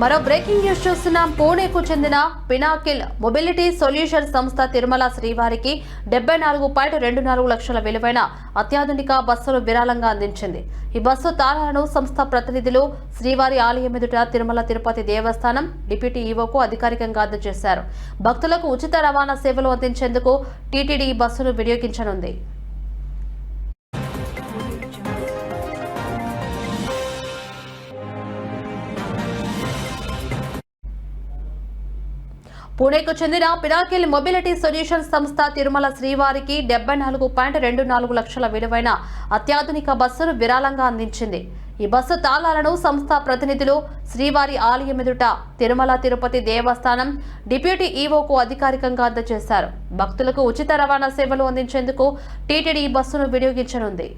మరో breaking news చూస్తున్నాం. పూణేకు చెందిన పినాకిల్ మొబిలిటీ సొల్యూషన్ సంస్థ తిరుమల శ్రీవారికి డెబ్బై నాలుగు పాయింట్ రెండు నాలుగు లక్షల విలువైన అత్యాధునిక బస్సును విరాళంగా అందించింది. ఈ బస్సు తాళాలను సంస్థ ప్రతినిధులు శ్రీవారి ఆలయం ఎదుట తిరుమల తిరుపతి దేవస్థానం డిప్యూటీ ఈవోకు అధికారికంగా అందజేశారు. భక్తులకు ఉచిత రవాణా సేవలు అందించేందుకు టీటీడీ ఈ బస్సును వినియోగించనుంది. పూణేకు చెందిన పినాకిల్ మొబిలిటీ సొల్యూషన్ సంస్థ తిరుమల శ్రీవారికి డెబ్బై నాలుగు పాయింట్ రెండు నాలుగు లక్షల విలువైన అత్యాధునిక బస్సును విరాళంగా అందించింది. ఈ బస్సు తాళాలను సంస్థ ప్రతినిధులు శ్రీవారి ఆలయం ఎదుట తిరుమల తిరుపతి దేవస్థానం డిప్యూటీ ఈవోకు అధికారికంగా అందజేశారు. భక్తులకు ఉచిత రవాణా సేవలు అందించేందుకు టీటీడీ ఈ బస్సును వినియోగించనుంది.